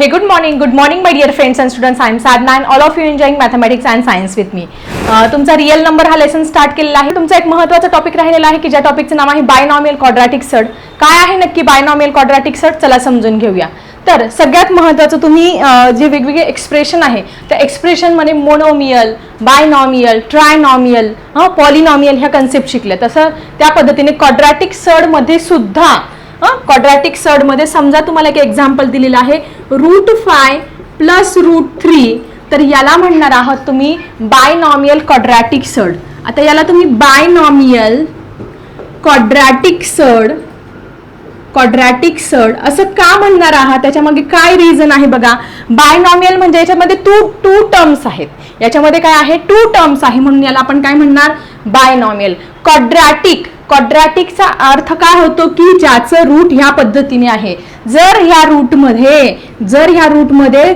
Hey, good morning. Good morning, my dear friends and students. I am Sadna and all of you enjoying mathematics and science with me. Uh, तुमचा real number हा lesson start केलेला आहे तुमचा एक महत्त्वाचा topic राहिलेला आहे की ज्या टॉपिकचं नाव आहे बायनॉमियल क्वाड्रॅटिक सड काय आहे नक्की बायनॉमियल क्वाड्रॅटिक सड चला समजून घेऊया तर सगळ्यात महत्त्वाचं तुम्ही जे वेगवेगळे एक्सप्रेशन आहे त्या एक्सप्रेशनमध्ये मोनोमियल बायनॉमियल ट्रायनॉमियल पॉलिनॉमियल ह्या कन्सेप्ट शिकल्या तसं त्या पद्धतीने क्वाड्रॅटिक सडमध्ये सुद्धा क्वाड्रॅटिक सर्डमध्ये समजा तुम्हाला एक एक्झाम्पल दिलेलं आहे root five plus root three तर याला म्हणणार आहात तुम्ही बायनॉमियल क्वाड्रॅटिक सर्ड आता याला तुम्ही binomial quadratic surd quadratic surd असं का म्हणणार आहात? त्याच्यामागे काय रिझन आहे बघा? बायनॉमियल म्हणजे याच्यामध्ये टू टू टर्म्स आहेत. याच्यामध्ये काय आहे? टू टर्म्स आहे म्हणून याला आपण काय म्हणणार? बायनॉमियल क्वाड्रॅटिक क्वाड्रॅटिकचा अर्थ काय होतो की ज्याचं रूट ह्या पद्धतीने आहे. जर ह्या रूटमध्ये जर ह्या रूटमध्ये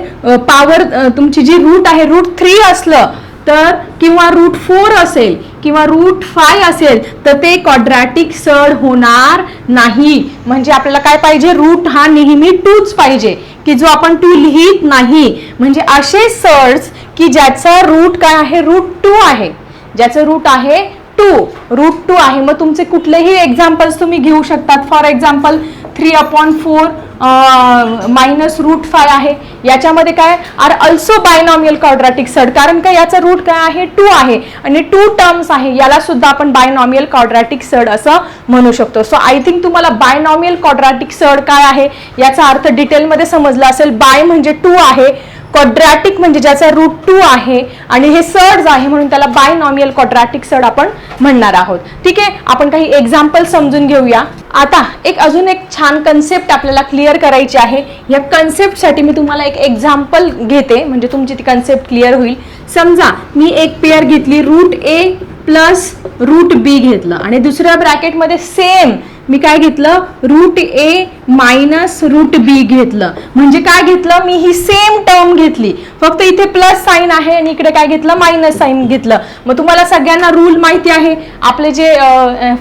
पॉवर तुमची जी रूट आहे रूट थ्री असलं तर किंवा रूट फोर असेल किंवा रूट फाय असेल तर ते क्वाड्रॅटिक सड होणार नाही. म्हणजे आपल्याला काय पाहिजे? रूट हा नेहमी टूच पाहिजे की जो आपण टू लिहित नाही. म्हणजे असे सर्ड्स की ज्याचा रूट काय आहे? रूट टू आहे. ज्याचं रूट आहे टू रूट टू आहे. मग तुमचे कुठलेही एक्झाम्पल्स तुम्ही घेऊ शकतात. For example three upon four minus root five आहे. याच्यामध्ये काय आर अल्सो बायनॉमियल कॉड्रॅटिक सड कारण का याचा रूट काय आहे? टू आहे. आणि टू टर्म्स आहे. याला सुद्धा आपण बायनॉमियल कॉड्रॅटिक सड असं म्हणू शकतो. सो आय थिंक तुम्हाला बायनॉमियल कॉड्रॅटिक सड काय आहे? याचा अर्थ डिटेलमध्ये समजला असेल. बाय म्हणजे टू आहे. क्वाड्रॅटिक म्हणजे ज्याचा रूट टू आहे आणि हे सर्ड्स आहे म्हणून त्याला बायनॉमियल क्वाड्रॅटिक सर्ड आपण म्हणणार आहोत. ठीक आहे? आपण काही एक्झाम्पल समजून घेऊया. आता एक अजून एक छान कन्सेप्ट आपल्याला क्लिअर करायची आहे. या कन्सेप्टसाठी मी तुम्हाला एक एक्झाम्पल घेते. म्हणजे तुमची ती कन्सेप्ट क्लिअर होईल. समजा मी एक पेअर घेतली root A plus root B घेतलं. आणि दुसऱ्या ब्रॅकेटमध्ये सेम मी काय घेतलं? Root A minus root B घेतलं. म्हणजे काय घेतलं? मी ही सेम टर्म घेतली. फक्त इथे प्लस साईन आहे आणि इकडे काय घेतलं? मायनस साईन घेतलं. मग तुम्हाला सगळ्यांना रूल माहिती आहे. आपले जे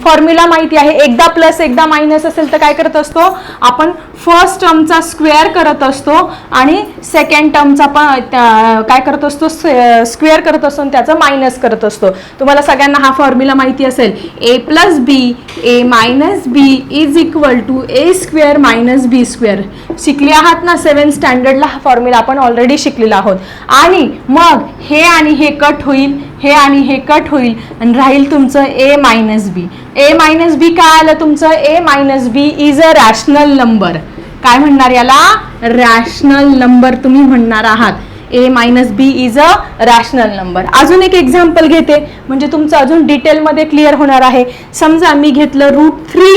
फॉर्म्युला माहिती आहे. एकदा प्लस एकदा मायनस असेल तर काय करत असतो? आपण फर्स्ट टर्मचा स्क्वेअर करत असतो. आणि सेकंड टर्मचा पण काय करत असतो? स्क्वेअर करत असतो आणि त्याचं मायनस करत असतो. तुम्हाला सगळ्यांना हा फॉर्म्युला माहिती असेल. A plus B A minus B is equal to A square minus B square शिकले आहात ना? सेवन स्टँडर्डला हा फॉर्म्युला आपण ऑलरेडी शिकलेला आहोत. आणि मग हे आणि हे कट होईल हे आणि हे कट होईल आणि राहील तुमचं A minus B A minus बी काय आलं तुमचं? A minus B is a rational number काय म्हणणार याला? रॅशनल नंबर तुम्ही म्हणणार आहात. A minus B is a rational number अजून एक एक्झाम्पल घेते. म्हणजे तुमचं अजून डिटेलमध्ये क्लिअर होणार आहे. समजा मी घेतलं root three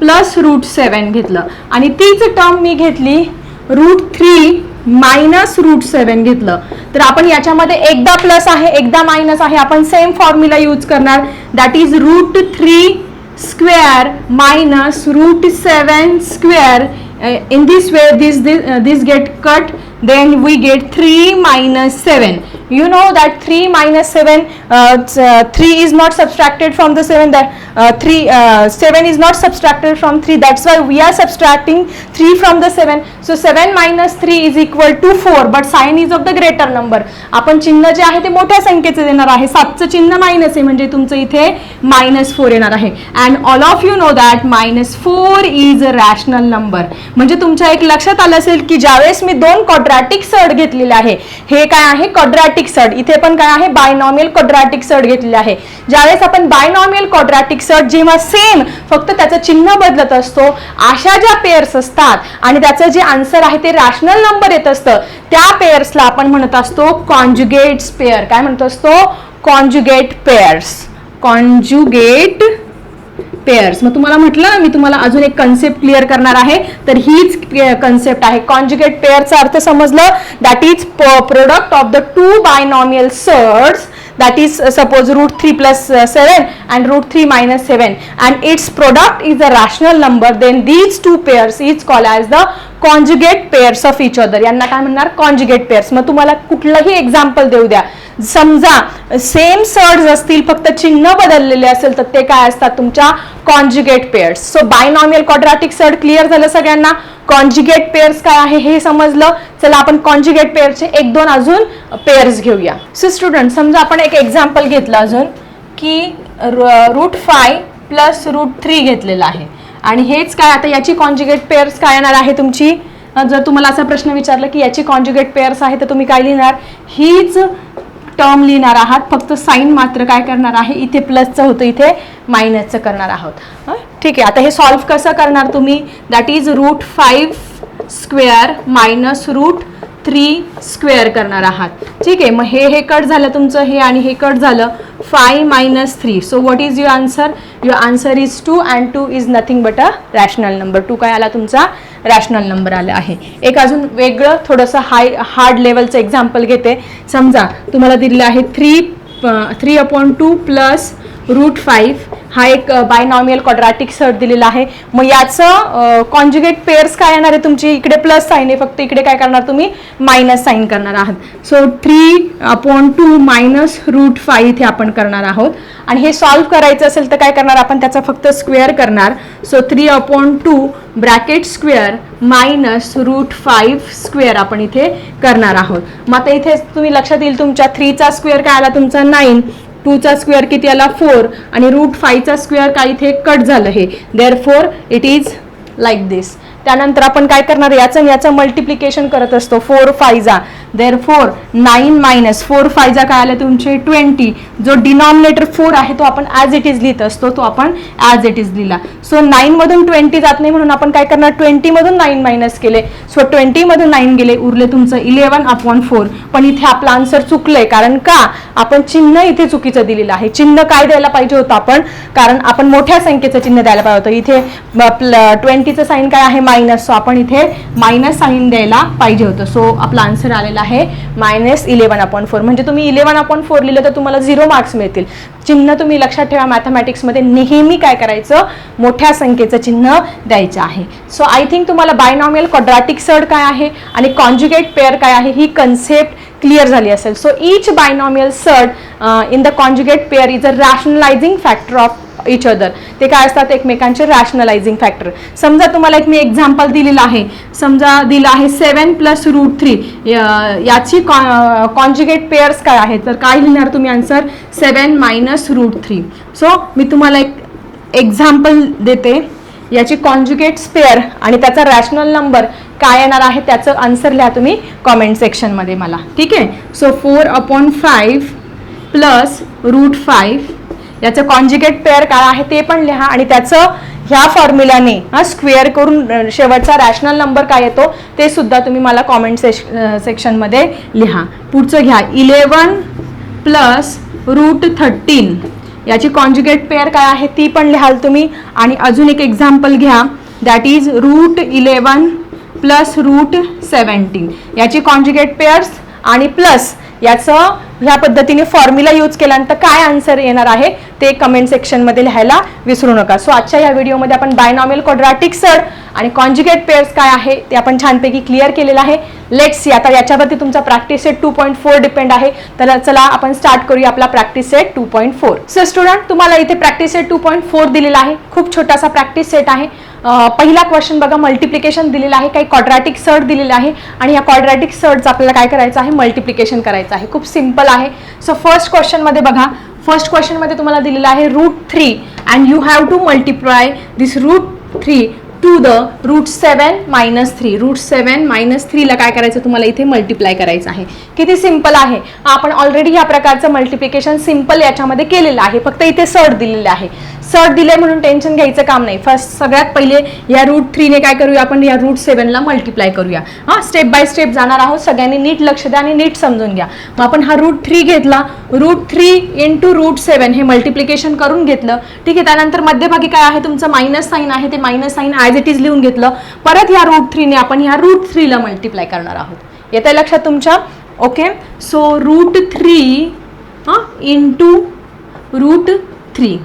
plus root seven घेतलं. आणि तीच टर्म मी घेतली root three minus root seven घेतलं. तर आपण याच्यामध्ये एकदा प्लस आहे एकदा मायनस आहे. आपण सेम फॉर्म्युला यूज करणार. That is root three square minus root seven square in this way this this get cut then we get 3 minus 7 you know that 3 minus 7 uh, uh, 3 is not subtracted from the 7 that uh, 3 uh, 7 is not subtracted from 3 that's why we are subtracting 3 from the 7 so 7 minus 3 is equal to 4 but sign is of the greater number आपण चिन्ह जे आहे ते मोठ्या संख्येचे देणार आहे सातचं चिन्ह मायनस आहे म्हणजे तुमचं इथे मायनस फोर येणार आहे and all of you know that minus four is a rational number म्हणजे तुमच्या एक लक्षात आलं असेल की ज्यावेळेस मी दोन क्वार्टर क्वाड्रॅटिक सड घेतलेले आहे. हे काय आहे? क्वाड्रॅटिक सड इथे पण काय आहे? बायनॉमियल क्वाड्रॅटिक सड घेतलेले आहे. ज्यावेळेस आपण बायनॉमियल क्वाड्रॅटिक सड जेव्हा सेम फक्त त्याचं चिन्ह बदलत असतो अशा ज्या पेअर्स असतात आणि त्याचं जे आन्सर आहे ते रॅशनल नंबर येत असतं त्या पेअर्सला आपण म्हणत असतो कॉन्जुगेट्स पेअर काय म्हणत असतो? कॉन्जुगेट पेअर्स कॉन्जुगेट पेयर्स मग तुम्हाला म्हटलं मी तुम्हाला अजून एक कन्सेप्ट क्लिअर करणार आहे. तर हीच कन्सेप्ट आहे. कॉन्जुगेट पेयरचा अर्थ समजलं? That is product of the two binomial surds that is suppose root three plus seven and root three minus seven and its product is a rational number then these two pairs is call as the conjugate pairs of each other यांना काय म्हणणार? Conjugate pairs मग तुम्हाला कुठलंही example देऊ द्या. समजा same surds असतील फक्त चिन्ह बदललेले असेल तर ते काय असतात तुमच्या? Conjugate pairs so binomial quadratic surd clear झालं सगळ्यांना? कॉन्जुगेट पेअर्स काय आहे हे समजलं? चला आपण कॉन्जुगेट पेअरचे एक दोन अजून पेअर्स घेऊया. सो स्टुडंट समजा आपण एक एक्झाम्पल घेतलं अजून की root five plus root three घेतलेलं आहे. आणि हेच काय आता याची कॉन्जुगेट पेअर्स काय येणार आहे तुमची? जर तुम्हाला असा प्रश्न विचारला की याची कॉन्जुगेट पेअर्स आहे तर तुम्ही काय लिहिणार? हीच टर्म लिहिणार आहात. फक्त साईन मात्र काय करणार आहे? इथे प्लसचं होतं इथे मायनसचं करणार आहोत. ठीक आहे आता हे सॉल्व्ह कसं करणार तुम्ही? That is root five square minus root three square करणार आहात. ठीक आहे मग हे हे कट झालं तुमचं हे आणि हे कट झालं five minus three so what is your answer your answer is two and two is nothing but a rational number two काय आला तुमचा? रॅशनल नंबर आला आहे. एक अजून वेगळं थोडंसं हाय हार्ड लेवलचं एक्झाम्पल घेते. समजा तुम्हाला दिलेलं आहे three three upon two plus root five हा एक बायनॉमियल क्वाड्रॅटिक सर्ट दिलेला आहे. मग याचं कॉन्जुगेट पेअर्स काय येणार आहे तुमची? इकडे प्लस साईन आहे फक्त इकडे काय करणार तुम्ही? मायनस साईन करणार आहात. So three upon two minus root five इथे आपण करणार आहोत. आणि हे सॉल्व्ह करायचं असेल तर काय करणार आपण? त्याचा फक्त स्क्वेअर करणार. So three upon two bracket square minus root five square आपण इथे करणार आहोत. मग आता इथे तुम्ही लक्षात येईल तुमच्या थ्रीचा स्क्वेअर काय आला? तुमचा नाईन टूचा स्क्वेअर किती आला? फोर. आणि रूट फायचा स्क्वेअर काय इथे कट झालं हे. Therefore it is like this त्यानंतर आपण काय करणार याचं याचं मल्टिप्लिकेशन करत असतो. Four fives are therefore nine minus four fives are काय आले तुमचे? ट्वेंटी जो डिनॉमिनेटर फोर आहे तो आपण ॲज इट इज लिहित असतो तो आपण ॲज इट इज लिहिला. सो नाईनमधून ट्वेंटी जात नाही म्हणून आपण काय करणार? ट्वेंटीमधून नाईन मायनस केले. सो ट्वेंटीमधून नाईन गेले उरले तुमचं इलेवन अपॉन फोर पण इथे आपलं आन्सर चुकलंय कारण का? आपण चिन्ह इथे चुकीचं दिलेलं आहे. चिन्ह काय द्यायला पाहिजे होतं आपण? कारण आपण मोठ्या संख्येचं चिन्ह द्यायला पाहिजे होतं. इथे ट्वेंटीचं साईन काय आहे? मायनस सो आपण इथे मायनस साईन द्यायला पाहिजे होतं. सो आपला आन्सर आलेला आहे मायनस इलेवन अपॉन फोर म्हणजे तुम्ही इलेवन अपॉन फोर लिहिलं तर तुम्हाला झिरो मार्क्स मिळतील. चिन्ह तुम्ही लक्षात ठेवा मॅथमॅटिक्समध्ये नेहमी काय करायचं? मोठ्या संख्येचं चिन्ह द्यायचं आहे. सो आय थिंक तुम्हाला बायनॉमियल क्वाड्रॅटिक सर्ड काय आहे आणि कॉन्ज्युगेट पेअर काय आहे ही कन्सेप्ट क्लिअर झाली असेल. So each binomial surd in the conjugate pair is a rationalising factor of each other ते काय असतात? एकमेकांचे रॅशनलायझिंग फॅक्टर समजा तुम्हाला एक मी एक्झाम्पल दिलेलं आहे. समजा दिलं आहे सेवन प्लस रूट थ्री याची कॉ कॉन्ज्युगेट पेअर्स काय आहेत? तर काय लिहिणार तुम्ही answer seven minus root three so मी तुम्हाला एक एक्झाम्पल देते. याची कॉन्ज्युगेट स्पेअर आणि त्याचा रॅशनल नंबर काय येणार आहे? त्याचं आन्सर लिहा तुम्ही कॉमेंट सेक्शनमध्ये मला. ठीक आहे? So four upon five plus root five याचं कॉन्ज्युगेट पेअर काय आहे ते पण लिहा आणि त्याचं ह्या फॉर्म्युल्याने हा स्क्वेअर करून शेवटचा रॅशनल नंबर काय येतो ते सुद्धा तुम्ही मला कॉमेंट सेश सेक्शनमध्ये लिहा. पुढचं घ्या. इलेवन प्लस रूट थर्टीन याची कॉन्ज्युगेट पेअर काय आहे ती पण लिहाल तुम्ही. आणि अजून एक एक्झाम्पल घ्या. That is root eleven plus root seventeen याची कॉन्ज्युगेट पेअर्स आणि प्लस याचं ह्या पद्धतीने फॉर्म्युला यूज केल्यानंतर काय आन्सर येणार आहे? ते कमेंट सेक्शनमध्ये लिहायला विसरू नका. सो आजच्या या व्हिडिओमध्ये आपण बायनॉमियल क्वाड्रॅटिक सड आणि कॉन्ज्युगेट पेअर्स काय आहे ते आपण छानपैकी क्लिअर केलेलं आहे. लेट्स सी आता याच्यावरती तुमचा practice set two point four depend आहे. तर चला आपण स्टार्ट करूया आपला practice set two point four so student तुम्हाला इथे practice set two point four दिलेला आहे. खूप छोटासा प्रॅक्टिस सेट आहे. पहिला क्वेश्चन बघा मल्टिप्लिकेशन दिलेलं आहे. काही कॉड्रॅटिक सर्ट दिलेला आहे. आणि या कॉड्रॅटिक सर्टचं आपल्याला काय करायचं आहे? मल्टिप्लिकेशन करायचं आहे. खूप सिंपल आहे. सो फर्स्ट क्वेश्चनमध्ये बघा फर्स्ट क्वेश्चनमध्ये तुम्हाला दिलेलं आहे root three and you have to multiply this root three to the root seven minus three root seven minus थ्रीला काय करायचं? तुम्हाला इथे मल्टिप्लाय करायचं आहे. किती सिंपल आहे? आपण ऑलरेडी ह्या प्रकारचं मल्टिप्लिकेशन सिंपल याच्यामध्ये केलेलं आहे. फक्त इथे सर दिलेलं आहे. सर्ट दिले म्हणून टेन्शन घ्यायचं काम नाही. फर्स्ट सगळ्यात पहिले या रूट थ्रीने काय करूया आपण? या रूट सेवनला मल्टिप्लाय करूया. हां स्टेप बाय स्टेप जाणार आहोत. सगळ्यांनी नीट लक्ष द्या आणि नीट समजून घ्या. मग आपण हा रूट थ्री घेतला. Root three into root seven हे मल्टिप्लिकेशन करून घेतलं. ठीक आहे त्यानंतर मध्यभागी काय आहे? तुमचं मायनस साईन आहे. ते minus sign as it is लिहून घेतलं. परत ह्या रूट थ्रीने आपण ह्या रूट थ्रीला मल्टिप्लाय करणार आहोत. येतं लक्षात तुमच्या? ओके सो रूट थ्री हां इंटू रूट थ्री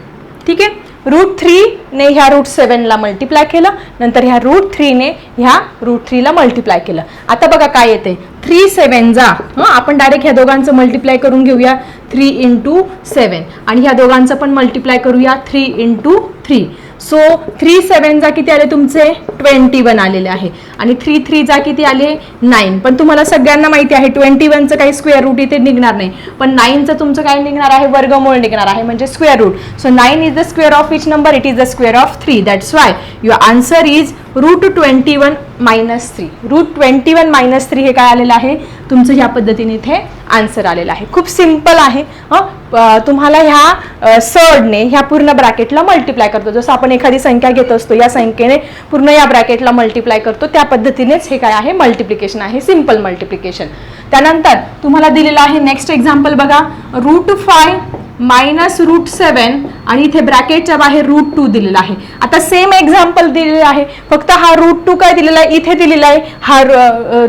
ठीक आहे? रूट थ्रीने ह्या रूट सेवनला मल्टिप्लाय केलं. नंतर ह्या रूट थ्रीने ह्या रूट थ्रीला मल्टिप्लाय केलं. आता बघा काय येते? थ्री सेवन जा. आपण डायरेक्ट ह्या दोघांचं मल्टिप्लाय करून घेऊया. थ्री इंटू सेवन आणि ह्या दोघांचं पण मल्टिप्लाय करूया. Three into three so three seven जा किती आले तुमचे? ट्वेंटी वन आलेले आहे. आणि थ्री थ्री जा किती आले? नाईन पण तुम्हाला सगळ्यांना माहिती आहे ट्वेंटी वनचं काही स्क्वेअर रूट इथे निघणार नाही. पण नाईनचं तुमचं काय निघणार आहे? वर्गमूळ निघणार आहे म्हणजे square root so nine is the square of which number it is the square of three that's why your answer is root twenty one minus three root twenty one minus three हे काय आलेलं आहे? तुमचं ह्या पद्धतीने इथे answer आलेलं आहे. खूप सिंपल आहे हं? तुम्हाला ह्या सर्डने ह्या पूर्ण ब्रॅकेटला मल्टिप्लाय करतो. जसं आपण एखादी संख्या घेत असतो या संख्येने पूर्ण या ब्रॅकेटला मल्टिप्लाय करतो त्या पद्धतीनेच हे काय आहे? मल्टिप्लिकेशन आहे. सिंपल मल्टिप्लिकेशन त्यानंतर तुम्हाला दिलेलं आहे नेक्स्ट एक्झाम्पल बघा. Root five minus root seven आणि इथे ब्रॅकेटच्या बाहेर रूट टू दिलेला आहे. आता सेम एक्झाम्पल दिलेलं आहे. फक्त हा रूट टू काय दिलेला आहे? इथे दिलेला आहे. हा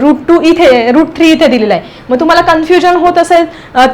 रूट टू इथे रूट थ्री इथे दिलेला आहे. मग तुम्हाला कन्फ्युजन होत असेल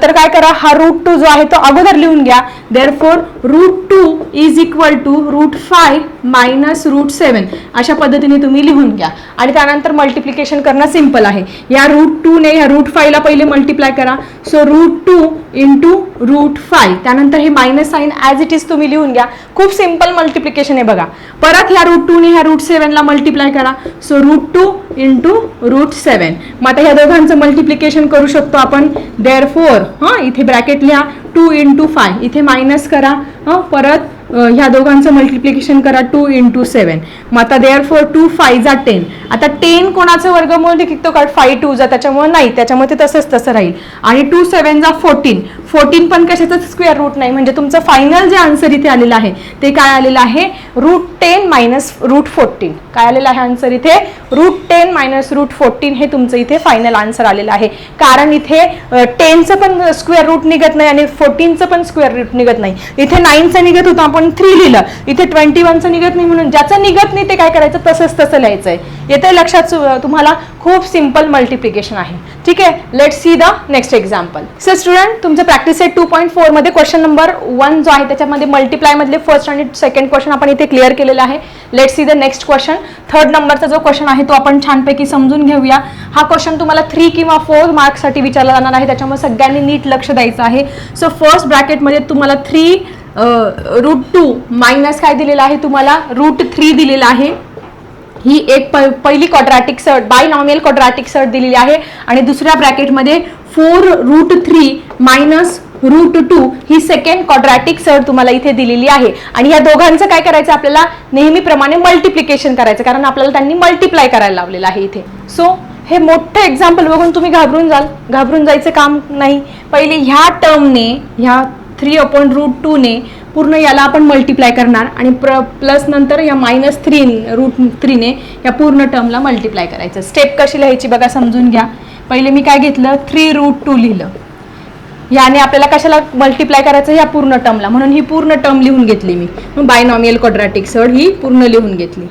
तर काय करा? हा रूट टू जो आहे तो अगोदर लिहून घ्या. Therefore root two is equal to root five minus root seven. अशा पद्धतीने तुम्ही लिहून घ्या. आणि त्यानंतर मल्टिप्लिकेशन करणं सिंपल आहे. या रूट टूने या रूट फायला पहिले मल्टिप्लाय करा. So root two into root five. त्यानंतर हे minus sign as it is तुम्ही लिहून घ्या. खूप सिंपल मल्टिप्लिकेशन आहे बघा. परत ह्या रूट टूने ह्या रूट सेवनला मल्टिप्लाय करा. So root two into root seven मग आता ह्या दोघांचं मल्टिप्लिकेशन करू शकतो आपण. देअर फोर हां इथे ब्रॅकेट लिहा. टू इंटू फाय इथे मायनस करा. हं परत ह्या दोघांचं मल्टिप्लिकेशन करा टू इंटू सेवन मग आता देअर फोर टू फाय जा टेन आता टेन कोणाचं वर्गमूळ निघतो का फाय टू जा. त्याच्यामुळे नाही. त्याच्यामुळे ते तसंच तसं राहील. आणि टू सेवन जा फोर्टीन फोर्टीन पण कशाचं स्क्वेअर रूट नाही. म्हणजे तुमचं फायनल जे आन्सर इथे आलेलं आहे ते काय आलेलं आहे? Root ten minus root fourteen काय आलेलं आहे आन्सर इथे? Root ten minus root fourteen हे तुमचं इथे फायनल आन्सर आलेलं आहे. कारण इथे टेनचं पण स्क्वेअर रूट निघत नाही आणि फोर्टीनचं पण स्क्वेअर रूट निघत नाही. इथे नाईनचं निघत होतं. आपण थ्री लिहिलं. इथे ट्वेंटी वनचं निघत नाही म्हणून ज्याचं निघत नाही ते काय करायचं? तसंच तसं लिहायचं आहे येते लक्षात तुम्हाला खूप सिंपल मल्टिप्लिकेशन आहे. ठीक आहे? Let see the next example sir student तुमचं प्रॅक्टिस सेट टू पॉईंट फोरमध्ये क्वेश्चन नंबर वन जो आहे त्याच्यामध्ये मल्टिप्लायमधले फर्स्ट आणि सेकंड क्वेश्चन आपण इथे क्लिअर केलेला आहे. Let see the next question third नंबरचा जो क्वेश्चन आहे तो आपण छानपैकी समजून घेऊया. हा क्वेश्चन तुम्हाला थ्री किंवा फोर मार्क्ससाठी विचारला जाणार आहे. त्याच्यामुळे सगळ्यांनी नीट लक्ष द्यायचं आहे. सो फर्स्ट ब्रॅकेटमध्ये तुम्हाला थ्री रूट टू मायनस काय दिलेलं आहे तुम्हाला? रूट थ्री दिलेलं आहे. ही एक प पहिली quadratic surd binomial quadratic surd दिलेली आहे. आणि दुसऱ्या ब्रॅकेटमध्ये four root three minus root two ही सेकंड क्वाड्रॅटिक सर्ट तुम्हाला इथे दिलेली आहे. आणि या दोघांचं काय करायचं आपल्याला? नेहमीप्रमाणे मल्टिप्लिकेशन करायचं कारण आपल्याला त्यांनी मल्टिप्लाय करायला लावलेलं आहे इथे. सो हे मोठं एक्झाम्पल बघून तुम्ही घाबरून जाल. घाबरून जायचं काम नाही. पहिले ह्या टर्मने ह्या थ्री अपॉन रूट टूने पूर्ण याला आपण मल्टिप्लाय करणार आणि प्र प्लस नंतर या मायनस थ्री रूट थ्रीने या पूर्ण टर्मला मल्टिप्लाय करायचं. स्टेप कशी लिहायची बघा समजून घ्या. पहिले मी काय घेतलं? थ्री रूट टू लिहिलं. याने आपल्याला कशाला मल्टिप्लाय करायचं? या पूर्ण टर्मला म्हणून ही पूर्ण टर्म लिहून घेतली मी. बायनॉमियल क्वाड्रॅटिक सड ही पूर्ण लिहून घेतली.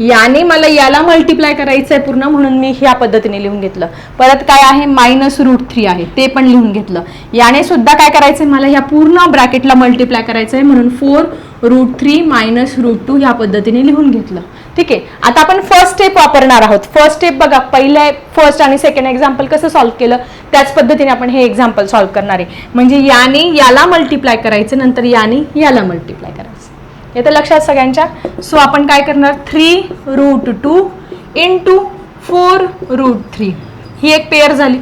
याने मला याला मल्टिप्लाय करायचं आहे पूर्ण म्हणून मी ह्या पद्धतीने लिहून घेतलं. परत काय आहे? मायनस रूट थ्री आहे. ते पण लिहून घेतलं. याने सुद्धा काय करायचं आहे मला ह्या पूर्ण ब्रॅकेटला मल्टिप्लाय करायचं आहे म्हणून four root three minus root two ह्या पद्धतीने लिहून घेतलं. ठीक आहे? आता आपण फर्स्ट स्टेप वापरणार आहोत. फर्स्ट स्टेप बघा पहिलं फर्स्ट आणि सेकंड एक्झाम्पल कसं सॉल्व्ह केलं? त्याच पद्धतीने आपण हे एक्झाम्पल सॉल्व्ह करणार आहे. म्हणजे याने याला मल्टिप्लाय करायचं नंतर याने याला मल्टिप्लाय येतं लक्षात सगळ्यांच्या. सो आपण काय करणार? Three root two into four root three ही एक पेअर झाली.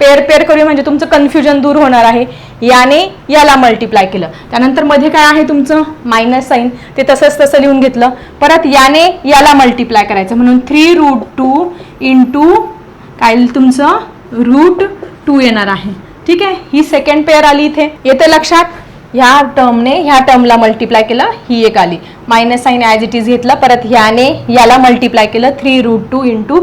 पेअर पेअर करूया म्हणजे तुमचं कन्फ्युजन दूर होणार आहे. याने याला मल्टिप्लाय केलं. त्यानंतरमध्ये काय आहे तुमचं? मायनस साईन ते तसंच तसं लिहून घेतलं. परत याने याला मल्टिप्लाय करायचं. म्हणून थ्री रूट टू इंटू काय तुमचं? रूट टू येणार आहे. ठीक आहे? ही सेकंड पेअर आली इथे. येते लक्षात? ह्या टर्मने ह्या टर्मला मल्टिप्लाय केलं ही एक आली. Minus sign as it is घेतलं परत ह्याने याला मल्टिप्लाय केलं three root two into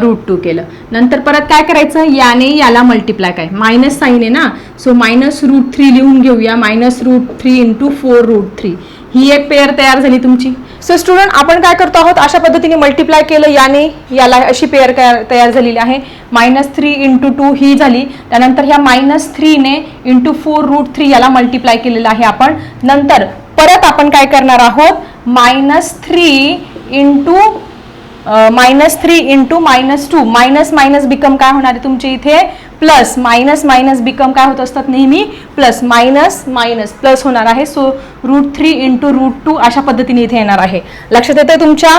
root two केलं. नंतर परत काय करायचं? याने याला मल्टिप्लाय काय? मायनस साईन आहे ना? सो मायनस रूट थ्री लिहून घेऊया. Minus root three into four root three ही एक पेअर तयार झाली तुमची. सो स्टुडंट आपण काय करतो आहोत? अशा पद्धतीने मल्टिप्लाय केलं याने याला अशी पेअर तयार झालेली आहे. मायनस थ्री इंटू टू ही झाली. त्यानंतर ह्या मायनस थ्रीने इंटू फोर रूट थ्री याला मल्टिप्लाय केलेलं आहे आपण. नंतर परत आपण काय करणार आहोत? Minus three into minus three into minus two minus minus become काय होणार आहे तुमच्या इथे? प्लस मायनस मायनस बिकम काय होत असतात नेहमी? प्लस मायनस मायनस प्लस होणार आहे. So root three into root two अशा पद्धतीने इथे येणार आहे. लक्षात येतं तुमच्या?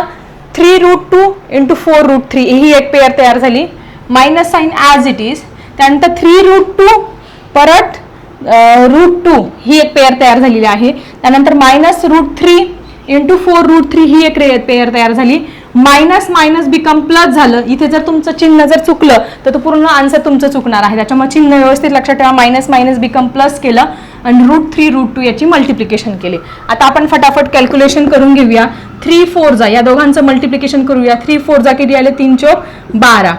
Three root two into four root three ही एक पेअर तयार झाली. Minus sign as it is त्यानंतर थ्री रूट टू परत रूट टू ही एक पेअर तयार झालेली आहे. त्यानंतर minus root three into four root three ही एक पेअर तयार झाली. मायनस मायनस बिकम प्लस झालं. इथे जर तुमचं चिन्ह जर चुकलं तर तो पूर्ण आन्सर तुमचं चुकणार आहे. त्याच्यामुळे चिन्ह व्यवस्थित लक्षात ठेवा. मायनस मायनस बिकम प्लस केलं. आणि रूट थ्री रूट टू याची मल्टिप्लिकेशन केली. आता आपण फटाफट कॅल्क्युलेशन करून घेऊया. थ्री फोर जा. या दोघांचं मल्टिप्लिकेशन करूया. थ्री फोर जा. किती आले? तीन चौक बारा.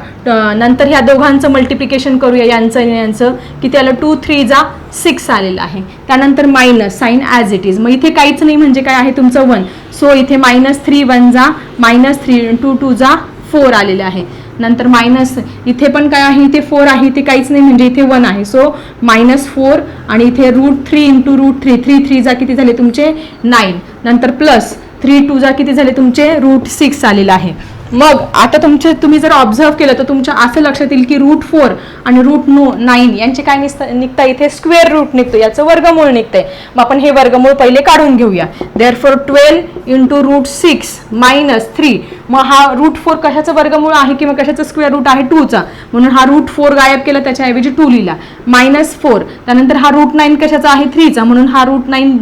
नंतर ह्या दोघांचं मल्टिप्लिकेशन करूया. यांचं आणि यांचं. किती आलं? टू थ्री जा. सिक्स आलेलं आहे. त्यानंतर minus sign as it is मग इथे काहीच नाही म्हणजे काय आहे तुमचं वन सो इथे मायनस थ्री वन जा. मायनस थ्री टू टू जा. फोर आलेलं आहे. नंतर मायनस इथे पण काय आहे? इथे फोर आहे इथे काहीच नाही म्हणजे इथे वन आहे. सो मायनस फोर आणि इथे root three into root three three three जा किती झाले तुमचे? नाईन नंतर प्लस थ्री टू जा किती झाले तुमचे? रूट सिक्स आलेलं आहे. मग आता तुमचे तुम्ही जर ऑब्झर्व केलं तर तुमच्या असं लक्षात येईल की रूट फोर आणि रूट नो नाईन यांचे काय निसतं निघता इथे? स्क्वेअर रूट निघतो याचं वर्गमूळ निघतंय. मग आपण हे वर्गमूळ पहिले काढून घेऊया. Therefore twelve into root six minus three मग हा रूट फोर कशाचं वर्गमूळ आहे किंवा कशाचं स्क्वेअर रूट आहे? टूचा म्हणून हा रूट फोर गायब केला त्याच्याऐवजी टू लिहिला. मायनस फोर त्यानंतर हा रूट नाईन कशाचा आहे? थ्रीचा म्हणून हा रूट नाईन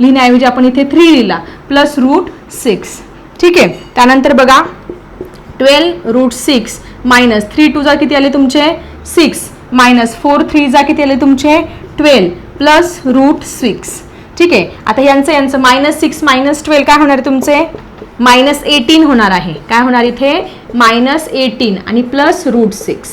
लिहिण्याऐवजी आपण इथे थ्री लिहिला. प्लस रूट सिक्स ठीक आहे? त्यानंतर बघा. Twelve root six minus three टूजा किती आले तुमचे? सिक्स. मायनस फोर थ्रीजा किती आले तुमचे? Twelve plus root six. ठीक आहे. आता यांचं यांचं मायनस सिक्स मायनस ट्वेल्व काय होणार आहे तुमचे? मायनस एटीन होणार आहे. काय होणार इथे? मायनस एटीन आणि प्लस रूट सिक्स.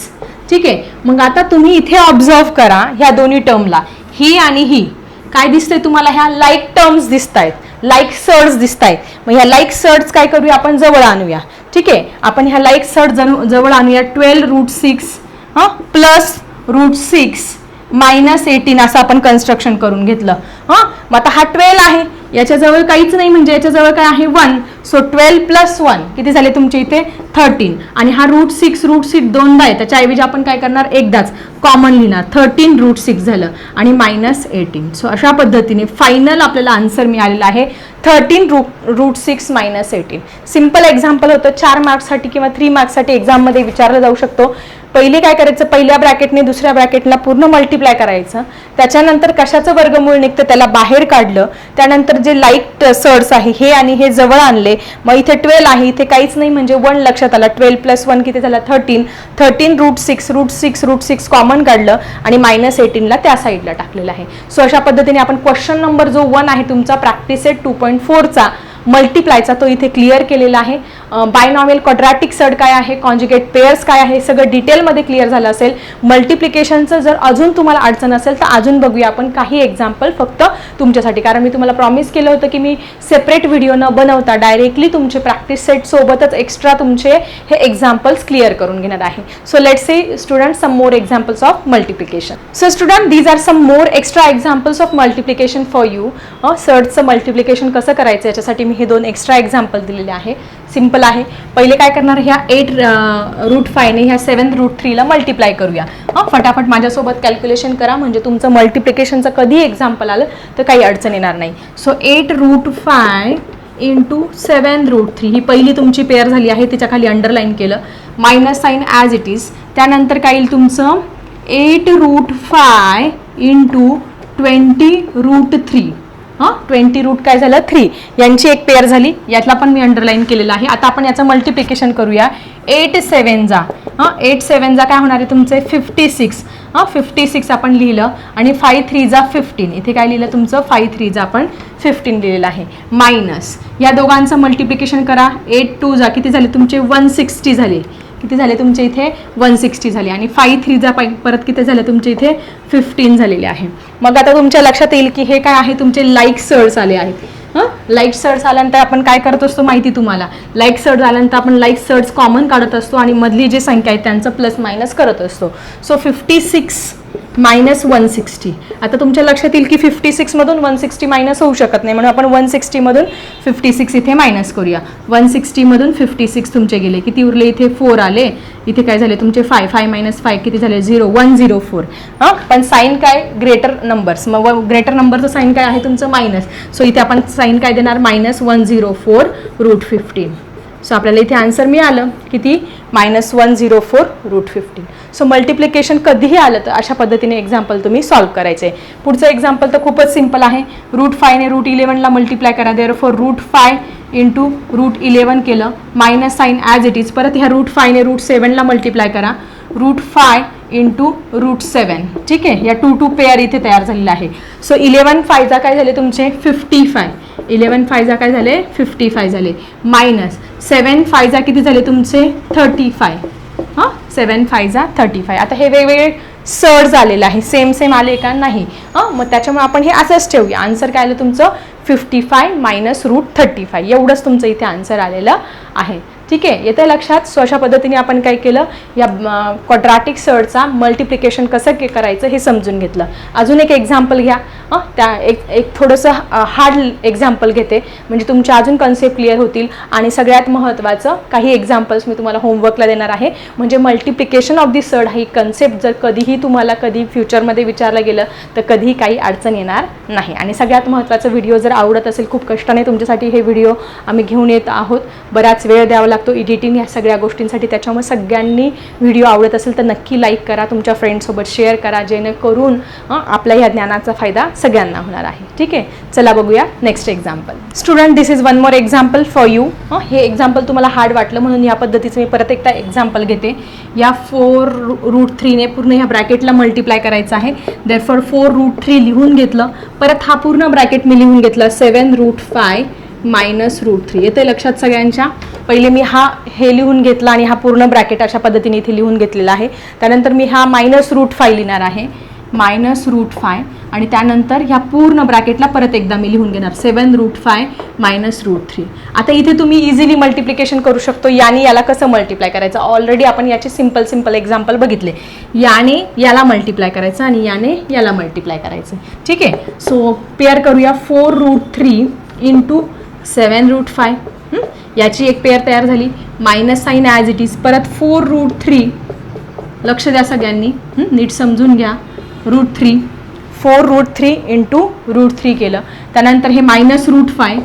ठीक आहे. मग आता तुम्ही इथे ऑब्झर्व करा ह्या दोन्ही टर्मला ही आणि ही. काय दिसतंय तुम्हाला? ह्या लाईक टर्म्स दिसत आहेत लाईक सर्ड्स दिसत आहेत मग ह्या लाईक सर्ड्स काय करूया? आपण जवळ आणूया. ठीक? आहे आपण ह्या लाईक सर्ड जवळ आणूया. ट्वेल्व रूट सिक्स हां? Plus root six minus eighteen असं आपण कन्स्ट्रक्शन करून घेतलं. हां? मग आता हा ट्वेल्व आहे. याच्याजवळ काहीच नाही म्हणजे याच्याजवळ काय आहे? One so twelve plus one किती झाले तुमच्या इथे? थर्टीन आणि हा रूट सिक्स रूट सिक्स दोनदा आहे. त्याच्याऐवजी आपण काय करणार? एकदाच. कॉमन लिहिणार. थर्टीन रूट सिक्स झालं. आणि मायनस एटीन सो अशा पद्धतीने फायनल आपल्याला आन्सर मिळालेला आहे. Thirteen root root six minus eighteen simple example होतं. चार मार्क्ससाठी किंवा थ्री मार्क्ससाठी एक्झाममध्ये विचारलं जाऊ शकतो. पहिले काय करायचं? पहिल्या ब्रॅकेटने दुसऱ्या ब्रॅकेटला पूर्ण मल्टिप्लाय करायचं. त्याच्यानंतर कशाचं वर्गमूळ निघतं? त्याला बाहेर काढलं. त्यानंतर जे लाइट सर्ड्स आहे हे आणि हे जवळ आणले. मग इथे ट्वेल्व आहे. इथे काहीच नाही. म्हणजे वन लक्षात आला. ट्वेल्व प्लस वन किती झाला? Thirteen thirteen root six root six root six common काढलं आणि मायनस एटीनला त्या साईडला टाकलेलं आहे. सो अशा पद्धतीने आपण क्वेश्चन नंबर जो वन आहे तुमचा प्रॅक्टिस सेट टू पॉईंट फोरचा मल्टिप्लायचा तो इथे क्लिअर केलेला आहे. बायनॉमियल क्वाड्रॅटिक सड काय आहे कॉन्जुगेट पेअर्स काय आहे सगळं डिटेलमध्ये क्लिअर झालं असेल. मल्टिप्लिकेशनचं जर अजून तुम्हाला अडचण असेल तर अजून बघूया आपण काही एक्झाम्पल फक्त तुमच्यासाठी. कारण मी तुम्हाला प्रॉमिस केलं होतं की मी सेपरेट व्हिडिओ न बनवता डायरेक्टली तुमचे प्रॅक्टिस सेट सोबतच एक्स्ट्रा तुमचे हे एक्झाम्पल्स क्लिअर करून घेणार आहे. So let say student some more examples of multiplication so student these are some more extra examples of multiplication for you सर्टचं multiplication कसं करायचं याच्यासाठी मी हे दोन एक्स्ट्रा एक्झाम्पल दिलेले आहे. सिंपल आहे. पहिले काय करणार ह्या एट रूट फायने ह्या सेवन रूट थ्रीला मल्टिप्लाय करूया. हां फटाफट माझ्यासोबत कॅल्क्युलेशन करा. म्हणजे तुमचं मल्टिप्लिकेशनचं कधी एक्झाम्पल आलं तर काही अडचण येणार नाही. So eight root five into seven root three ही पहिली तुमची पेअर झाली आहे. तिच्याखाली अंडरलाईन केलं. Minus sign as it is त्यानंतर काय येईल तुमचं? Eight root five into twenty root three हां ट्वेंटी रूट काय झालं? थ्री यांची एक पेअर झाली. यातला पण मी अंडरलाईन केलेला आहे. आता आपण याचं मल्टिप्लिकेशन करूया. एट सेवन जा. हां एट सेवन जा काय होणार आहे तुमचे? फिफ्टी सिक्स हां फिफ्टी सिक्स आपण लिहिलं. आणि फाय थ्री जा फिफ्टीन इथे काय लिहिलं तुमचं? फाय थ्री जा आपण फिफ्टीन लिहिलेलं आहे. मायनस या दोघांचं मल्टिप्लिकेशन करा. एट टू जा. किती झाले? तुमचे वन सिक्स्टी झाले. किती झाले तुमचे इथे? वन सिक्स्टी झाले. आणि फाय थ्रीचा पाय परत किती झाले तुमच्या इथे? फिफ्टीन झालेले आहे. मग आता तुमच्या लक्षात येईल की हे काय आहे? तुमचे लाईक सर्ड्स आले आहेत. हां? लाईक सर्ड्स आल्यानंतर आपण काय करत असतो माहिती तुम्हाला? लाईक सर्ड्स आल्यानंतर आपण लाईक सर्ड्स कॉमन काढत असतो आणि मधली जी संख्या आहे त्यांचं प्लस मायनस करत असतो. So fifty six minus one sixty आता तुमच्या लक्षात येईल की फिफ्टी सिक्समधून वन सिक्स्टी मायनस होऊ शकत नाही. म्हणून आपण वन सिक्स्टीमधून फिफ्टी सिक्स इथे मायनस करूया. वन सिक्स्टीमधून फिफ्टी सिक्स तुमचे गेले. किती उरले? इथे फोर आले. इथे काय झाले? तुमचे फाय फाय मायनस फाय किती झाले? झिरो वन झिरो फोर हां? पण साईन काय? ग्रेटर नंबर्स मग ग्रेटर नंबरचं साईन काय आहे? तुमचं मायनस सो इथे आपण साईन काय देणार? Minus one zero four root fifteen so आपल्याला इथे आन्सर मिळालं किती minus one zero four root fifteen so multiplication कधीही आलं तर अशा पद्धतीने एक्झाम्पल तुम्ही सॉल्व्ह आहे पुढचं एक्झाम्पल तर खूपच सिंपल आहे. रूट फायने रूट इलेवनला मल्टिप्लाय करा. Therefore root five into root eleven केलं. Minus sign as it is परत ह्या रूट फायने रूट सेवनला मल्टिप्लाय करा. Root five into root seven ठीक आहे? या टू टू पेअर इथे तयार झालेला आहे. सो इलेवन फायजा काय झाले तुमचे? फिफ्टी फाय इलेवन फायजा काय झाले? फिफ्टी फाय झाले. मायनस सेवन फायजा किती झाले तुमचे? थर्टी फाय हां? सेवन फायजा थर्टी फाय आता हे वेगवेगळे सर झालेलं आहे. सेम सेम आले का? नाही. हां? मग त्याच्यामुळे आपण हे असंच ठेवूया. आन्सर काय आलं तुमचं? Fifty five minus root thirty five एवढंच तुमचं इथे आन्सर आलेलं आहे. ठीक आहे? येत्या लक्षात? सो अशा पद्धतीने आपण काय केलं? या क्वाड्राटिक सर्डचा मल्टिप्लिकेशन कसं के करायचं हे समजून घेतलं. अजून एक एक्झाम्पल घ्या. त्या एक एक थोडंसं हार्ड एक्झाम्पल घेते. म्हणजे तुमच्या अजून कन्सेप्ट क्लिअर होतील. आणि सगळ्यात महत्त्वाचं काही एक्झाम्पल्स मी तुम्हाला होमवर्कला देणार आहे. म्हणजे मल्टिप्लिकेशन ऑफ दी सर्ड ही कन्सेप्ट जर कधीही तुम्हाला कधी फ्युचरमध्ये विचारलं गेलं तर कधीही काही अडचण येणार नाही. आणि सगळ्यात महत्त्वाचं व्हिडिओ जर आवडत असेल खूप कष्टाने तुमच्यासाठी हे व्हिडिओ आम्ही घेऊन येत आहोत. बराच वेळ द्यावा लागतो. एडिटिंग या सगळ्या गोष्टींसाठी. त्याच्यामुळे सगळ्यांनी व्हिडिओ आवडत असेल तर नक्की लाईक करा तुमच्या फ्रेंडसोबत शेअर करा जेणेकरून आपल्या या ज्ञानाचा फायदा सगळ्यांना होणार आहे. ठीक आहे? चला बघूया next example student this is one more example for you हे एक्झाम्पल तुम्हाला हार्ड वाटलं म्हणून या पद्धतीचं मी परत एकदा एक्झाम्पल घेते. या फोर रूट थ्रीने पूर्ण ह्या ब्रॅकेटला मल्टिप्लाय करायचं आहे. Therefore four root three लिहून घेतलं. परत हा पूर्ण ब्रॅकेट मी लिहून घेतलं. Seven root five minus root three येते लक्षात सगळ्यांच्या? पहिले मी हा हे लिहून घेतला आणि हा पूर्ण ब्रॅकेट अशा पद्धतीने इथे लिहून घेतलेला आहे. त्यानंतर मी हा मायनस रूट फाय लिहिणार आहे. मायनस रूट फाय आणि त्यानंतर ह्या पूर्ण ब्रॅकेटला परत एकदा मी लिहून घेणार. Seven root five minus root three आता इथे तुम्ही इझिली मल्टिप्लिकेशन करू शकतो. याने याला कसं मल्टिप्लाय करायचं? ऑलरेडी आपण याचे सिंपल सिंपल एक्झाम्पल बघितले. याने याला मल्टिप्लाय करायचं आणि याने याला मल्टिप्लाय करायचं. ठीक आहे? सो पेअर करूया. Four root three into seven root five याची एक पेअर तयार झाली. Minus sign as it is परत फोर रूट थ्री लक्ष द्या सगळ्यांनी. नीट समजून घ्या. Root three four root three into root three केलं. त्यानंतर हे minus root five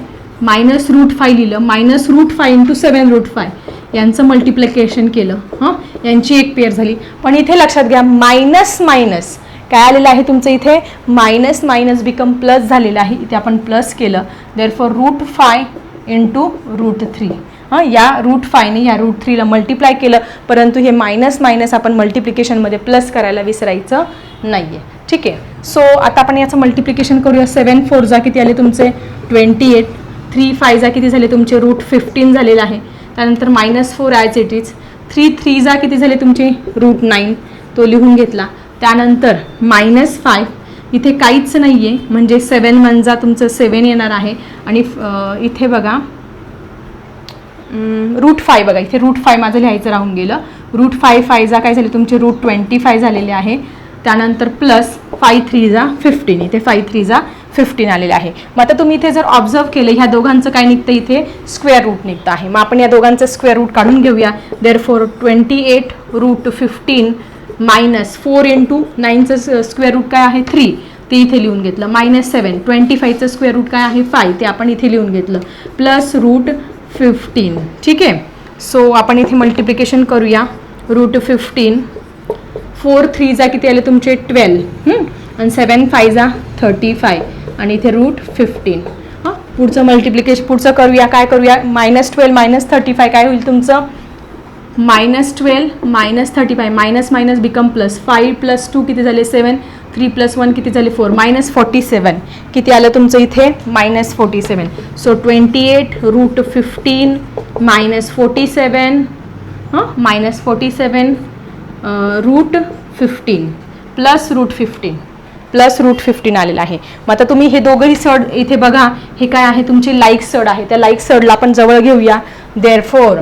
minus root five लिहिलं. Minus root five into seven root five यांचं मल्टिप्लिकेशन केलं. हां? यांची एक पेअर झाली. पण इथे लक्षात घ्या मायनस मायनस काय आलेलं आहे तुमचं इथे? मायनस मायनस बिकम प्लस झालेलं आहे. इथे आपण प्लस केलं. Therefore root five into root three हां या रूट फायने या रूट थ्रीला मल्टिप्लाय केलं परंतु हे मायनस मायनस आपण मल्टिप्लिकेशनमध्ये प्लस करायला विसरायचं नाही आहे ठीक? आहे सो आता आपण याचं मल्टिप्लिकेशन करूया. सेवन फोरजा किती आले तुमचे? ट्वेंटी एट थ्री फायजा किती झाले तुमचे? रूट फिफ्टीन झालेलं आहे. त्यानंतर minus four as it is three थ्रीजा किती झाले तुमचे? रूट नाईन तो लिहून घेतला. त्यानंतर मायनस फाय इथे काहीच नाही आहे म्हणजे सेवन वनजा तुमचं सेवन येणार आहे. आणि इथे बघा. रूट फाय बघा. इथे रूट फाय माझं लिहायचं राहून गेलं. रूट फाय फायजा काय झाले? तुमचे रूट ट्वेंटी फाय झालेले आहे. त्यानंतर प्लस फाय थ्रीजा फिफ्टीन इथे फाय थ्रीजा फिफ्टीन आलेले आहे. मग आता तुम्ही इथे जर ऑब्झर्व केलं ह्या दोघांचं काय निघतं इथे? स्क्वेअर रूट निघतं आहे. मग आपण या दोघांचं स्क्वेअर रूट काढून घेऊया. There four twenty eight root fifteen minus four into नाईनचं square root काय आहे? थ्री. ते इथे लिहून घेतलं. Minus seven. ट्वेंटी फायचं स्क्वेअर रूट काय आहे? फाय. ते आपण इथे लिहून घेतलं. Plus root fifteen. ठीक आहे? सो आपण इथे मल्टिप्लिकेशन करूया. Route fifteen. फोर थ्री जा किती आले तुमचे? ट्वेल्व. आणि सेवन फायजा थर्टी फाय. आणि इथे रूट फिफ्टीन. हां? पुढचं मल्टिप्लिकेशन पुढचं करूया. काय करूया? Minus twelve minus thirty five. काय होईल तुमचं? Minus twelve minus thirty five minus minus become plus five plus two किती झाले? सेवन थ्री प्लस वन किती झाले? फोर मायनस फॉर्टी सेवन किती आलं तुमचं इथे? Minus forty seven so twenty eight root fifteen minus forty seven हां minus forty seven root fifteen plus root fifteen plus root fifteen आलेलं आहे. मग आता तुम्ही हे दोघंही सड इथे बघा. हे काय आहे? तुमची लाईक सड आहे. त्या लाईक सडला आपण जवळ घेऊया. There four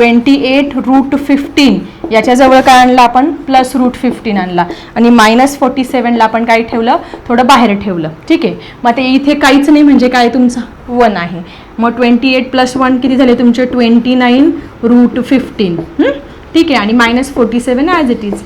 twenty eight root fifteen याच्याजवळ काय आणला आपण? प्लस रूट फिफ्टीन आणला. आणि मायनस फोर्टी सेवनला आपण काय ठेवलं? थोडं बाहेर ठेवलं. ठीक आहे? मग ते इथे काहीच नाही म्हणजे काय तुमचं? वन आहे. मग ट्वेंटी एट प्लस वन किती झाले तुमचे? Twenty nine root fifteen. ठीक आहे. आणि minus forty seven as it is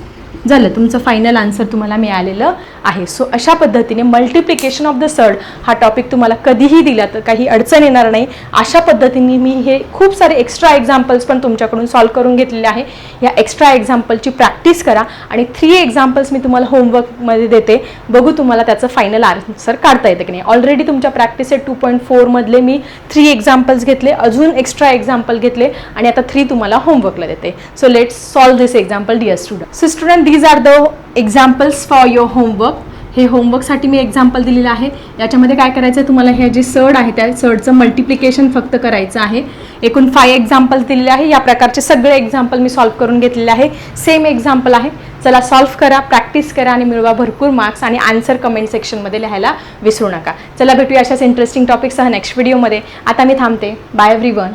झालं. तुमचं फायनल आन्सर तुम्हाला मिळालेलं. आहे. सो अशा पद्धतीने मल्टिप्लिकेशन ऑफ द सर्ड हा टॉपिक तुम्हाला कधीही दिला तर काही अडचण येणार नाही. अशा पद्धतीने मी हे खूप सारे एक्स्ट्रा एक्झाम्पल्स पण तुमच्याकडून सॉल्व करून घेतलेले आहे. या एक्स्ट्रा एक्झाम्पलची प्रॅक्टिस करा आणि थ्री एक्झाम्पल्स मी तुम्हाला होमवर्कमध्ये देते. बघू तुम्हाला त्याचं फायनल आन्सर काढता येतं की नाही. ऑलरेडी तुमच्या प्रॅक्टिस आहे टू पॉईंट फोरमधले मी थ्री एक्झाम्पल्स घेतले अजून एक्स्ट्रा एक्झाम्पल घेतले आणि आता थ्री तुम्हाला होमवर्कला देते. So let's solve this example dear student so student these are the examples for your homework हे होमवर्कसाठी मी एक्झाम्पल दिलेलं आहे. याच्यामध्ये काय करायचं आहे तुम्हाला हे जे सड आहे त्या सडचं मल्टिप्लिकेशन फक्त करायचं आहे. एकूण फाय एक्झाम्पल दिलेले आहे. या प्रकारचे सगळे एक्झाम्पल मी सॉल्व करून घेतलेले आहे. सेम एक्झाम्पल आहे. चला सॉल्व करा प्रॅक्टिस करा आणि मिळवा भरपूर मार्क्स आणि आन्सर कमेंट सेक्शनमध्ये लिहायला विसरू नका. चला भेटूया अशाच इंटरेस्टिंग टॉपिकसह नेक्स्ट व्हिडिओमध्ये आता मी थांबते. Bye every one